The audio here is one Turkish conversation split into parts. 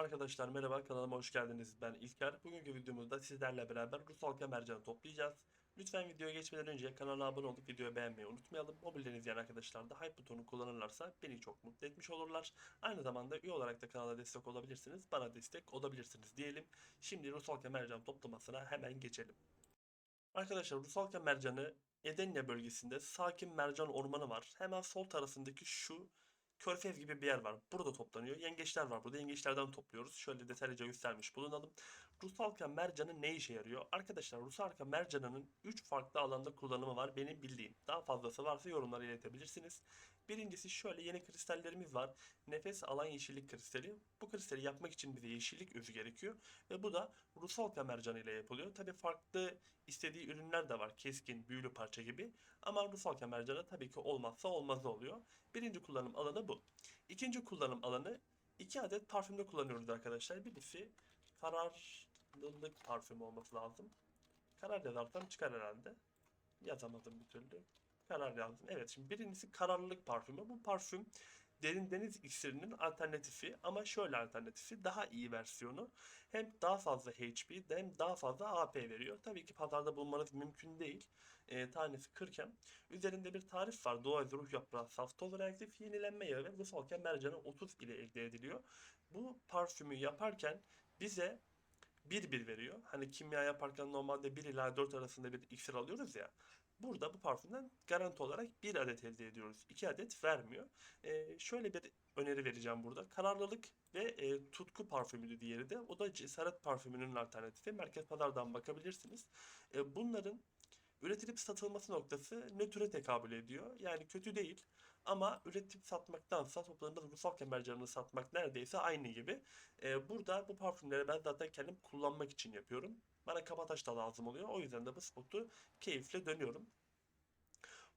Arkadaşlar merhaba kanalıma hoş geldiniz. Ben İlker. Bugünkü videomuzda sizlerle beraber Rus halka mercanı toplayacağız. Lütfen videoya geçmeden önce kanala abone olup videoyu beğenmeyi unutmayalım. Mobilden izleyen arkadaşlar da hype butonu kullanırlarsa beni çok mutlu etmiş olurlar. Aynı zamanda üye olarak da kanala destek olabilirsiniz. Bana destek olabilirsiniz diyelim. Şimdi Rus halka mercan toplamasına hemen geçelim. Arkadaşlar Rus halka mercanı Edirne bölgesinde sakin mercan ormanı var. Hemen sol tarafındaki şu Körfez gibi bir yer var. Burada toplanıyor. Yengeçler var burada. Yengeçlerden topluyoruz. Şöyle detaylıca göstermiş bulunalım. Rusalka mercanı ne işe yarıyor? Arkadaşlar Rusalka mercanının 3 farklı alanda kullanımı var benim bildiğim. Daha fazlası varsa yorumlara iletebilirsiniz. Birincisi şöyle yeni kristallerimiz var. Nefes alan yeşillik kristali. Bu kristali yapmak için bize yeşillik özü gerekiyor. Ve bu da Rusalka mercanı ile yapılıyor. Tabi farklı istediği ürünler de var. Keskin, büyülü parça gibi. Ama Rusalka mercanı tabii ki olmazsa olmazı oluyor. Birinci kullanım alanı bu. İkinci kullanım alanı iki adet parfümde kullanıyoruz arkadaşlar. Birisi kararlılık parfümü olması lazım. Karar yazarsam çıkar herhalde. Yazamadım bir türlü. Karar yazdım. Evet şimdi birincisi kararlılık parfümü. Bu parfüm derin deniz iksirinin alternatifi ama şöyle alternatifi daha iyi versiyonu. Hem daha fazla HP hem daha fazla AP veriyor. Tabii ki pazarda bulmanız mümkün değil. E, tanesi 40 hem. Üzerinde bir tarif var. Doğa ve ruh yaprağı, saf toz reaktif, yenilenme yağı ve rusalken mercanı 30 ile elde ediliyor. Bu parfümü yaparken bize 1-1 veriyor. Hani kimya yaparken normalde 1 ila 4 arasında bir iksir alıyoruz ya. Burada bu parfümden garanti olarak 1 adet elde ediyoruz. 2 adet vermiyor. Ee, şöyle bir öneri vereceğim burada. Kararlılık ve e, tutku parfümüydü diğeri de. O da cesaret parfümünün alternatifi. Merkez Pazar'dan bakabilirsiniz. E, bunların üretilip satılması noktası nötre tekabül ediyor. Yani kötü değil ama üretip satmaktansa toplarında ruhsal kemercanını satmak neredeyse aynı gibi. Ee, burada bu parfümleri ben zaten kendim kullanmak için yapıyorum. Bana kabataş da lazım oluyor. O yüzden de bu spotu keyifle dönüyorum.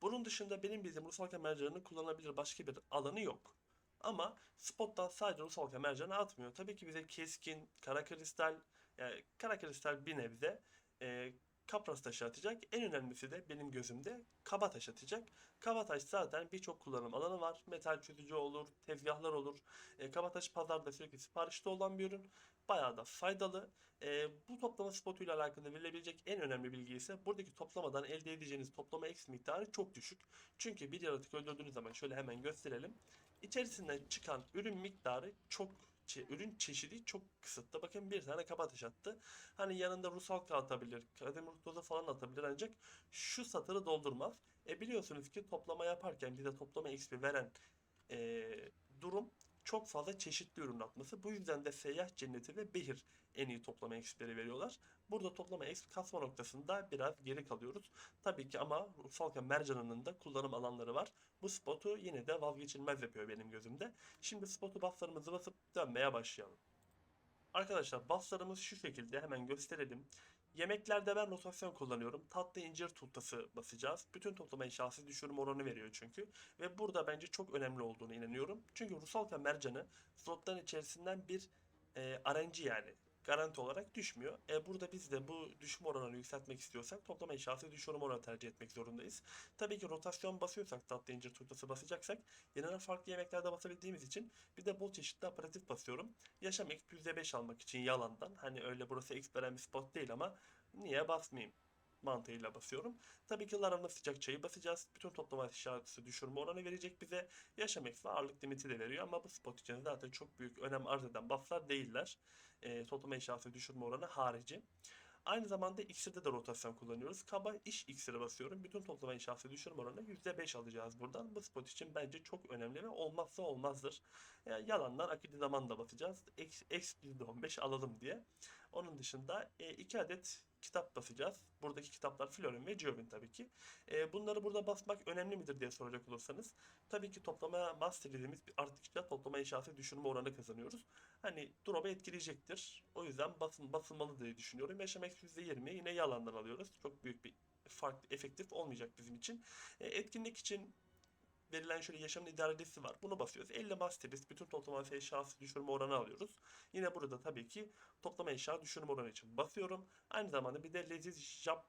Bunun dışında benim bildiğim ruhsal kemercanını kullanabilir başka bir alanı yok. Ama spottan sadece ruhsal kemercanı atmıyor. Tabii ki bize keskin, kara kristal, yani kara kristal bir nebze e, kapras taşı atacak. En önemlisi de benim gözümde kaba taş atacak. Kaba taş zaten birçok kullanım alanı var. Metal çözücü olur, tezgahlar olur. E, kaba taş pazarda sürekli siparişte olan bir ürün. Bayağı da faydalı. E, bu toplama spotuyla alakalı verilebilecek en önemli bilgi ise buradaki toplamadan elde edeceğiniz toplama X miktarı çok düşük. Çünkü bir yaratık öldürdüğünüz zaman şöyle hemen gösterelim. İçerisinden çıkan ürün miktarı çok ürün çeşidi çok kısıtlı. Bakın bir tane kaba taş attı. Hani yanında Rus halka atabilir, kademir tozu falan atabilir ancak şu satırı doldurmaz. E biliyorsunuz ki toplama yaparken bize toplama XP veren e, durum çok fazla çeşitli ürün atması. Bu yüzden de seyyah cenneti ve behir en iyi toplama XP'leri veriyorlar. Burada toplama XP kasma noktasında biraz geri kalıyoruz. Tabii ki ama Falka Mercan'ın da kullanım alanları var. Bu spotu yine de vazgeçilmez yapıyor benim gözümde. Şimdi spotu bufflarımızı basıp dönmeye başlayalım. Arkadaşlar bufflarımız şu şekilde hemen gösterelim. Yemeklerde ben rotasyon kullanıyorum. Tatlı incir turtası basacağız. Bütün toplama eşyası düşürüm oranı veriyor çünkü. Ve burada bence çok önemli olduğunu inanıyorum. Çünkü Rusalka mercanı slotların içerisinden bir e, RNG yani garanti olarak düşmüyor. E, burada biz de bu düşme oranını yükseltmek istiyorsak toplama eşyası düşürüm oranı tercih etmek zorundayız. Tabii ki rotasyon basıyorsak tatlı incir turtası basacaksak yanına farklı yemeklerde basabildiğimiz için bir de bol çeşitli aparatif basıyorum. Yaşam X %5 almak için yalandan. Hani öyle burası X bir spot değil ama niye basmayayım mantığıyla basıyorum. Tabii ki Laram'da sıcak çayı basacağız. Bütün toplama eşyası düşürme oranı verecek bize. Yaşam ve ağırlık limiti de veriyor ama bu spot için zaten çok büyük önem arz eden bufflar değiller. E, toplama eşyası düşürme oranı harici. Aynı zamanda iksirde de rotasyon kullanıyoruz. Kaba iş iksiri basıyorum. Bütün toplama eşyası düşürme oranı %5 alacağız buradan. Bu spot için bence çok önemli ve olmazsa olmazdır. Yani yalandan akıllı zaman da basacağız. X %15 alalım diye. Onun dışında 2 adet kitap basacağız. Buradaki kitaplar Florin ve Giovin tabii ki. E, bunları burada basmak önemli midir diye soracak olursanız. Tabii ki toplama master dediğimiz bir arttıkça toplama eşyası düşürme oranı kazanıyoruz. Hani drop'u etkileyecektir. O yüzden basın, basılmalı diye düşünüyorum. Yaşam X %20 yine yalandan alıyoruz. Çok büyük bir farklı efektif olmayacak bizim için. E, etkinlik için verilen şöyle yaşamın idarecisi var. Bunu basıyoruz. 50 masterist bütün toplama eşyası düşürme oranı alıyoruz. Yine burada tabii ki toplama eşya düşürme oranı için basıyorum. Aynı zamanda bir de leziz jap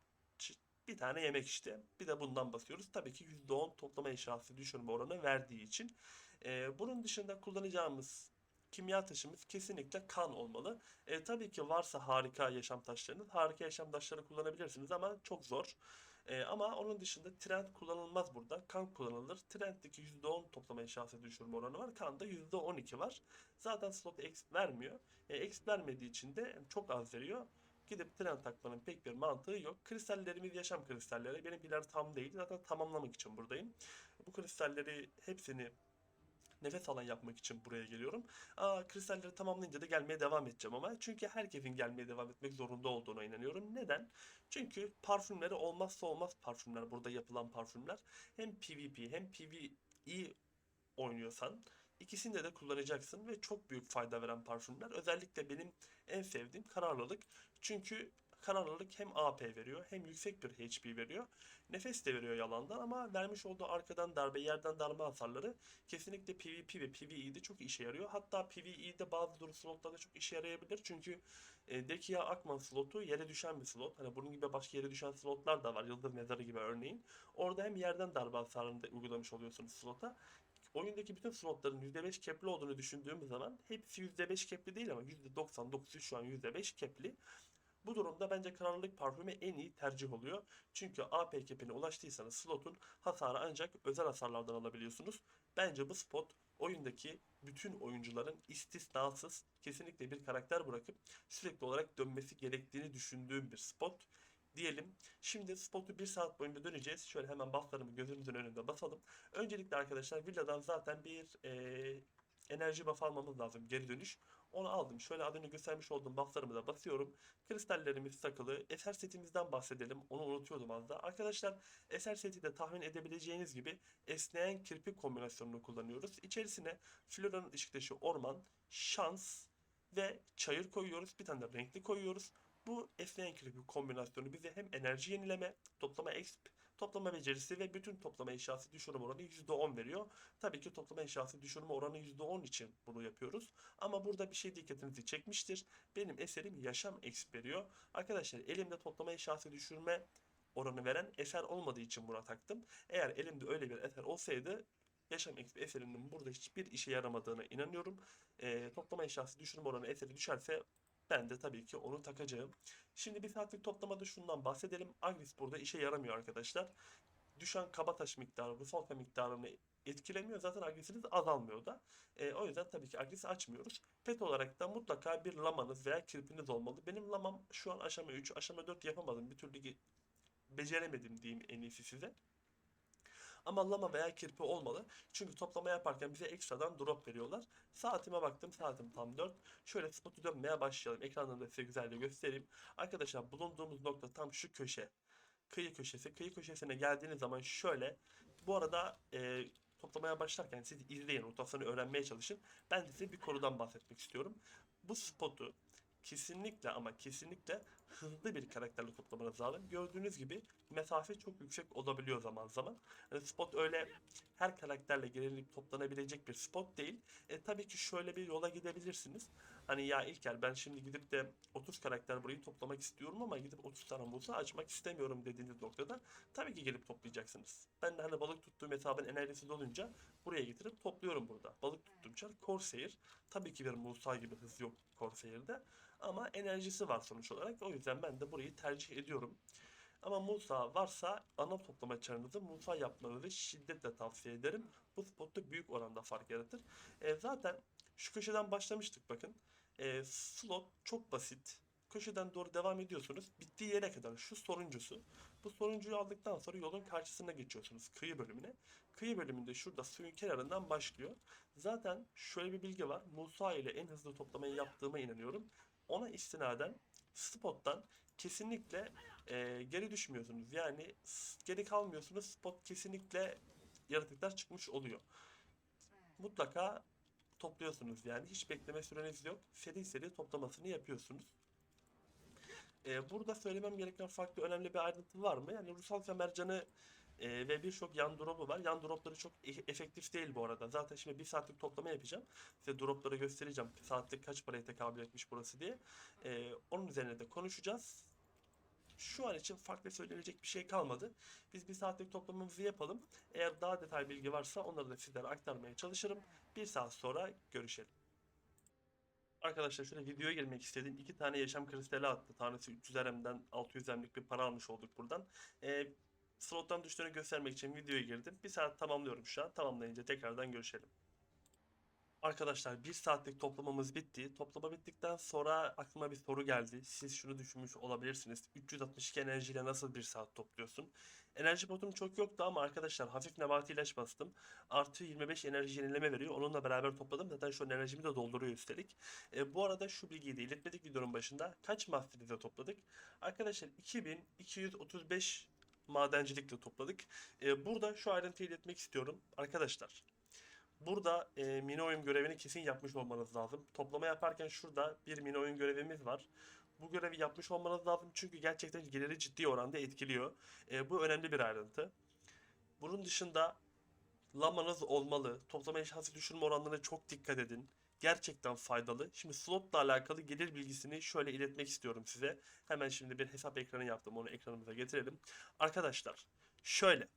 bir tane yemek işte. Bir de bundan basıyoruz. Tabii ki %10 toplama eşyası düşürme oranı verdiği için. Ee, bunun dışında kullanacağımız kimya taşımız kesinlikle kan olmalı. E, tabii ki varsa harika yaşam taşlarınız, harika yaşam taşları kullanabilirsiniz ama çok zor. E, ama onun dışında trend kullanılmaz burada. Kan kullanılır. Trend'deki %10 toplama eşyası düşürme oranı var. Kanda %12 var. Zaten slot exp vermiyor. E, exp vermediği için de çok az veriyor. Gidip trend takmanın pek bir mantığı yok. Kristallerimiz yaşam kristalleri. Benimkiler tam değil. Zaten tamamlamak için buradayım. Bu kristalleri hepsini nefes alan yapmak için buraya geliyorum. Aa, kristalleri tamamlayınca da gelmeye devam edeceğim ama. Çünkü herkesin gelmeye devam etmek zorunda olduğuna inanıyorum. Neden? Çünkü parfümleri olmazsa olmaz parfümler. Burada yapılan parfümler. Hem PvP hem PvE oynuyorsan ikisinde de kullanacaksın ve çok büyük fayda veren parfümler. Özellikle benim en sevdiğim kararlılık. Çünkü kararlılık hem AP veriyor hem yüksek bir HP veriyor. Nefes de veriyor yalandan ama vermiş olduğu arkadan darbe, yerden darbe hasarları kesinlikle PvP ve PvE'de çok işe yarıyor. Hatta PvE'de bazı durum slotlarda çok işe yarayabilir. Çünkü e, Dekia Akman slotu yere düşen bir slot. Hani bunun gibi başka yere düşen slotlar da var. Yıldız Mezarı gibi örneğin. Orada hem yerden darbe hasarını da uygulamış oluyorsunuz slota. Oyundaki bütün slotların %5 kepli olduğunu düşündüğümüz zaman hepsi %5 kepli değil ama %99'u şu an %5 kepli. Bu durumda bence kararlılık parfümü en iyi tercih oluyor. Çünkü AP kepine ulaştıysanız slotun hasarı ancak özel hasarlardan alabiliyorsunuz. Bence bu spot oyundaki bütün oyuncuların istisnasız kesinlikle bir karakter bırakıp sürekli olarak dönmesi gerektiğini düşündüğüm bir spot diyelim. Şimdi spotu bir saat boyunca döneceğiz. Şöyle hemen bufflarımı gözümüzün önünde basalım. Öncelikle arkadaşlar villadan zaten bir eee, enerji buff almamız lazım. Geri dönüş. Onu aldım. Şöyle az önce göstermiş olduğum bufflarımı da basıyorum. Kristallerimiz takılı. Eser setimizden bahsedelim. Onu unutuyordum az da. Arkadaşlar eser seti de tahmin edebileceğiniz gibi esneyen kirpik kombinasyonunu kullanıyoruz. İçerisine Flora'nın ışıktaşı orman, şans ve çayır koyuyoruz. Bir tane de renkli koyuyoruz. Bu esneyen kirpik kombinasyonu bize hem enerji yenileme, toplama exp, toplama becerisi ve bütün toplama eşyası düşürme oranı %10 veriyor. Tabii ki toplama eşyası düşürme oranı %10 için bunu yapıyoruz. Ama burada bir şey dikkatinizi çekmiştir. Benim eserim yaşam veriyor. Arkadaşlar elimde toplama eşyası düşürme oranı veren eser olmadığı için buna taktım. Eğer elimde öyle bir eser olsaydı yaşam exp eserinin burada hiçbir işe yaramadığına inanıyorum. Ee, toplama eşyası düşürme oranı eseri düşerse ben de tabii ki onu takacağım. Şimdi bir saatlik toplamada şundan bahsedelim. Agris burada işe yaramıyor arkadaşlar. Düşen kabataş miktarı, rusalka miktarını etkilemiyor. Zaten agresiniz azalmıyor da. E, o yüzden tabii ki agres açmıyoruz. Pet olarak da mutlaka bir lamanız veya kirpiniz olmalı. Benim lamam şu an aşama 3, aşama 4 yapamadım. Bir türlü beceremedim diyeyim en iyisi size. Ama lama veya kirpi olmalı. Çünkü toplama yaparken bize ekstradan drop veriyorlar. Saatime baktım. Saatim tam 4. Şöyle spotu dönmeye başlayalım. Ekrandan da size güzelce göstereyim. Arkadaşlar bulunduğumuz nokta tam şu köşe. Kıyı köşesi. Kıyı köşesine geldiğiniz zaman şöyle. Bu arada e, toplamaya başlarken siz izleyin. Rotasyonu öğrenmeye çalışın. Ben size bir konudan bahsetmek istiyorum. Bu spotu kesinlikle ama kesinlikle hızlı bir karakterle toplamanız lazım. Gördüğünüz gibi mesafe çok yüksek olabiliyor zaman zaman. Hani spot öyle her karakterle gelinip toplanabilecek bir spot değil. E tabii ki şöyle bir yola gidebilirsiniz. Hani ya İlker ben şimdi gidip de 30 karakter burayı toplamak istiyorum ama gidip 30 tane musa açmak istemiyorum dediğiniz noktada tabii ki gelip toplayacaksınız. Ben de hani balık tuttuğum hesabın enerjisi dolunca buraya getirip topluyorum burada. Balık tuttuğum çar Corsair. Tabii ki bir Musa gibi hız yok Corsair'de. Ama enerjisi var sonuç olarak. O yüzden ben de burayı tercih ediyorum. Ama Musa varsa ana toplama çarınızı Musa yapmanızı şiddetle tavsiye ederim. Bu spotta büyük oranda fark yaratır. E, zaten şu köşeden başlamıştık bakın. E, slot çok basit. Köşeden doğru devam ediyorsunuz. Bittiği yere kadar şu soruncusu. Bu soruncuyu aldıktan sonra yolun karşısına geçiyorsunuz kıyı bölümüne. Kıyı bölümünde şurada suyun kenarından başlıyor. Zaten şöyle bir bilgi var. Musa ile en hızlı toplamayı yaptığıma inanıyorum. Ona istinaden spottan kesinlikle e, geri düşmüyorsunuz. Yani geri kalmıyorsunuz. Spot kesinlikle yaratıklar çıkmış oluyor. Mutlaka topluyorsunuz yani. Hiç bekleme süreniz yok. Seri seri toplamasını yapıyorsunuz. E, burada söylemem gereken farklı önemli bir ayrıntı var mı? Yani Rusal Kemercan'ı e, ve birçok yan drop'u var. Yan drop'ları çok e- efektif değil bu arada. Zaten şimdi bir saatlik toplama yapacağım. Size drop'ları göstereceğim. Saatlik kaç paraya tekabül etmiş burası diye. E, onun üzerine de konuşacağız. Şu an için farklı söylenecek bir şey kalmadı. Biz bir saatlik toplamamızı yapalım. Eğer daha detaylı bilgi varsa onları da sizlere aktarmaya çalışırım. Bir saat sonra görüşelim. Arkadaşlar şöyle videoya girmek istedim. İki tane yaşam kristali attı. Tanesi 300 RM'den 600 RM'lik bir para almış olduk buradan. Ee, slottan düştüğünü göstermek için videoya girdim. Bir saat tamamlıyorum şu an. Tamamlayınca tekrardan görüşelim. Arkadaşlar bir saatlik toplamamız bitti. Toplama bittikten sonra aklıma bir soru geldi. Siz şunu düşünmüş olabilirsiniz. 362 enerjiyle nasıl bir saat topluyorsun? Enerji botum çok yoktu ama arkadaşlar hafif nebati ilaç bastım. Artı 25 enerji yenileme veriyor. Onunla beraber topladım. Zaten şu an enerjimi de dolduruyor üstelik. E, bu arada şu bilgiyi de iletmedik videonun başında. Kaç masteride topladık? Arkadaşlar 2235 madencilikle topladık. E, burada şu ayrıntıyı iletmek istiyorum. Arkadaşlar Burada e, mini görevini kesin yapmış olmanız lazım. Toplama yaparken şurada bir mini görevimiz var. Bu görevi yapmış olmanız lazım çünkü gerçekten geliri ciddi oranda etkiliyor. E, bu önemli bir ayrıntı. Bunun dışında lamanız olmalı. Toplama eşyası düşürme oranlarına çok dikkat edin. Gerçekten faydalı. Şimdi slotla alakalı gelir bilgisini şöyle iletmek istiyorum size. Hemen şimdi bir hesap ekranı yaptım. Onu ekranımıza getirelim. Arkadaşlar şöyle.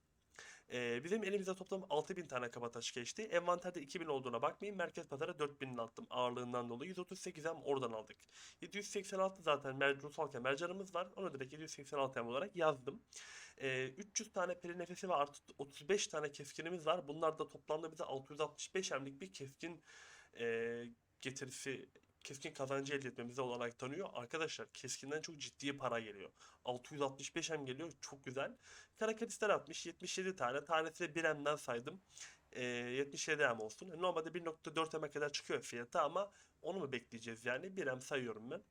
Ee, bizim elimizde toplam 6000 tane kabataş geçti. Envanterde 2000 olduğuna bakmayın. Merkez pazara 4000 attım ağırlığından dolayı. 138 hem oradan aldık. 786 zaten mer ruhsalken mercanımız var. Onu direkt 786 hem olarak yazdım. Ee, 300 tane peri nefesi ve artı 35 tane keskinimiz var. Bunlar da toplamda bize 665 hemlik bir keskin e, getirisi keskin kazancı elde etmemize olanak tanıyor. Arkadaşlar keskinden çok ciddi para geliyor. 665 hem geliyor. Çok güzel. Kara kristal atmış. 77 tane. Tanesi de 1 hemden saydım. E, 77 hem olsun. Normalde 1.4 heme kadar çıkıyor fiyatı ama onu mu bekleyeceğiz yani? 1 hem sayıyorum ben.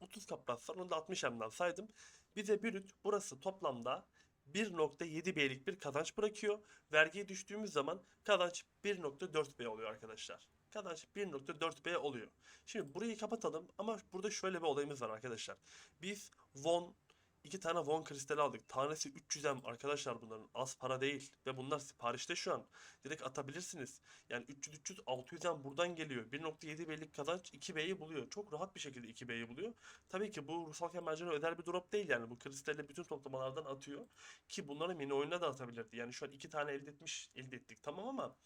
30 kaplas var. Onu da 60 hemden saydım. Bize brüt burası toplamda 1.7 B'lik bir kazanç bırakıyor. Vergiye düştüğümüz zaman kazanç 1.4 B oluyor arkadaşlar. Kazanç 1.4 B oluyor. Şimdi burayı kapatalım ama burada şöyle bir olayımız var arkadaşlar. Biz Von iki tane Von kristali aldık. Tanesi 300 M arkadaşlar bunların az para değil ve bunlar siparişte şu an. Direkt atabilirsiniz. Yani 300 300 600 M buradan geliyor. 1.7 B'lik kazanç 2 B'yi buluyor. Çok rahat bir şekilde 2 B'yi buluyor. Tabii ki bu ruhsal kemercana özel bir drop değil yani. Bu kristali bütün toplamalardan atıyor. Ki bunları mini oyuna da atabilirdi. Yani şu an 2 tane elde etmiş elde ettik tamam ama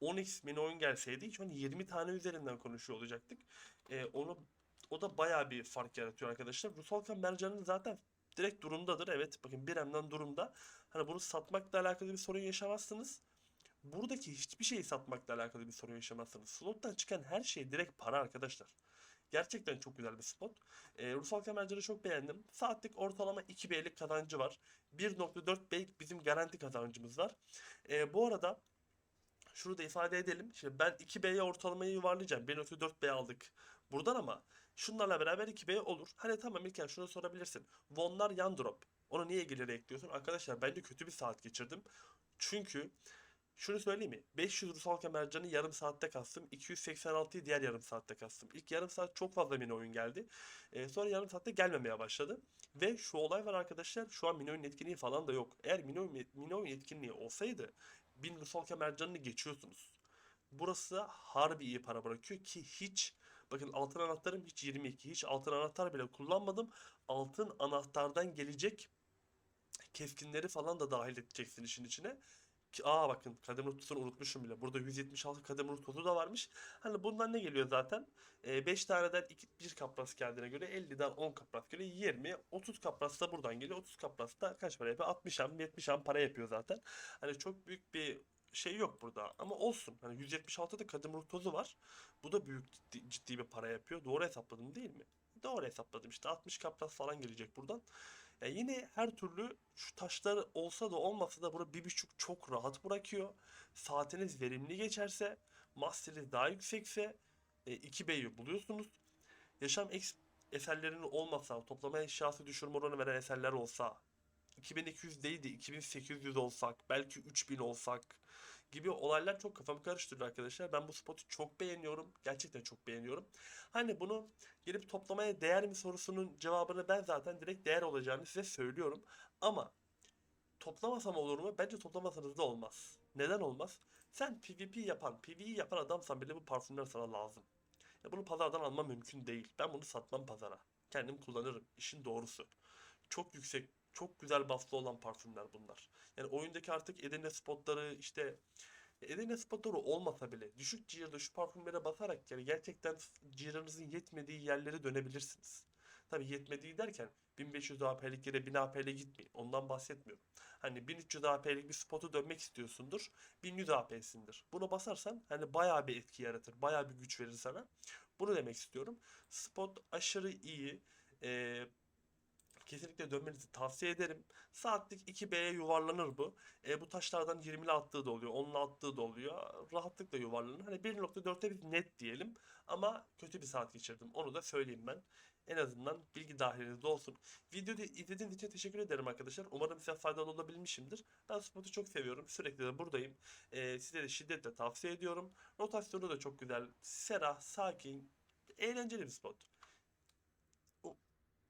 10x mini oyun gelseydi şu an 20 tane üzerinden konuşuyor olacaktık. Ee, onu o da bayağı bir fark yaratıyor arkadaşlar. Rusalkan mercanın zaten direkt durumdadır. Evet bakın bir emden durumda. Hani bunu satmakla alakalı bir sorun yaşamazsınız. Buradaki hiçbir şeyi satmakla alakalı bir sorun yaşamazsınız. Slottan çıkan her şey direkt para arkadaşlar. Gerçekten çok güzel bir spot. E, Rusal Kemercan'ı çok beğendim. Saatlik ortalama 2 B'lik kazancı var. 1.4 B'lik bizim garanti kazancımız var. E, bu arada şunu da ifade edelim. Şimdi ben 2B'ye ortalamayı yuvarlayacağım. 1.4B aldık buradan ama şunlarla beraber 2B olur. Hani tamam İlker şunu sorabilirsin. Vonlar yan drop. Onu niye geliri ekliyorsun? Arkadaşlar bence kötü bir saat geçirdim. Çünkü şunu söyleyeyim mi? 500 Rusal Kemercan'ı yarım saatte kastım. 286'yı diğer yarım saatte kastım. İlk yarım saat çok fazla mini oyun geldi. Ee, sonra yarım saatte gelmemeye başladı. Ve şu olay var arkadaşlar. Şu an mini oyun etkinliği falan da yok. Eğer mini oyun, mini oyun etkinliği olsaydı 1000 Rusal Kemercan'ını geçiyorsunuz. Burası harbi iyi para bırakıyor ki hiç bakın altın anahtarım hiç 22 hiç altın anahtar bile kullanmadım. Altın anahtardan gelecek keskinleri falan da dahil edeceksin işin içine. Ki, aa bakın kadem rutusunu unutmuşum bile. Burada 176 kadem rutusu da varmış. Hani bundan ne geliyor zaten? 5 e, taneden 2, 1 kapras geldiğine göre 50'den 10 kapras göre 20, 30 kapras da buradan geliyor. 30 kapras da kaç para yapıyor? 60 am, 70 am para yapıyor zaten. Hani çok büyük bir şey yok burada ama olsun. Hani 176'da kadem rutozu var. Bu da büyük ciddi, ciddi bir para yapıyor. Doğru hesapladım değil mi? Doğru hesapladım işte 60 kapras falan gelecek buradan. Yani yine her türlü şu taşlar olsa da olmasa da burada bir buçuk çok rahat bırakıyor. Saatiniz verimli geçerse, masteriniz daha yüksekse e, 2B'yi buluyorsunuz. Yaşam eserlerinin olmasa, toplama eşyası düşürme oranı veren eserler olsa, 2200 değil de 2800 olsak, belki 3000 olsak gibi olaylar çok kafamı karıştırdı arkadaşlar. Ben bu spotu çok beğeniyorum. Gerçekten çok beğeniyorum. Hani bunu gelip toplamaya değer mi sorusunun cevabını ben zaten direkt değer olacağını size söylüyorum. Ama toplamasam olur mu? Bence toplamasanız da olmaz. Neden olmaz? Sen PvP yapan, PvE yapan adamsan bile bu parfümler sana lazım. Ya bunu pazardan alma mümkün değil. Ben bunu satmam pazara. Kendim kullanırım. İşin doğrusu. Çok yüksek çok güzel buff'lı olan parfümler bunlar. Yani oyundaki artık Edirne spotları işte Edirne spotları olmasa bile düşük GR'da şu parfümlere basarak yani gerçekten GR'ınızın yetmediği yerlere dönebilirsiniz. Tabii yetmediği derken 1500 AP'lik yere 1000 AP'le gitmeyin. Ondan bahsetmiyorum. Hani 1300 AP'lik bir spotu dönmek istiyorsundur. 1100 AP'sindir. Bunu basarsan hani bayağı bir etki yaratır. Bayağı bir güç verir sana. Bunu demek istiyorum. Spot aşırı iyi. Ee, kesinlikle dönmenizi tavsiye ederim. Saatlik 2B'ye yuvarlanır bu. E, bu taşlardan 20'li attığı da oluyor. 10'lu attığı da oluyor. Rahatlıkla yuvarlanır. Hani 1.4'te bir net diyelim. Ama kötü bir saat geçirdim. Onu da söyleyeyim ben. En azından bilgi dahilinizde olsun. Videoyu izlediğiniz için teşekkür ederim arkadaşlar. Umarım size faydalı olabilmişimdir. Ben Spot'u çok seviyorum. Sürekli de buradayım. E, size de şiddetle tavsiye ediyorum. Rotasyonu da çok güzel. Serah, sakin, eğlenceli bir spot.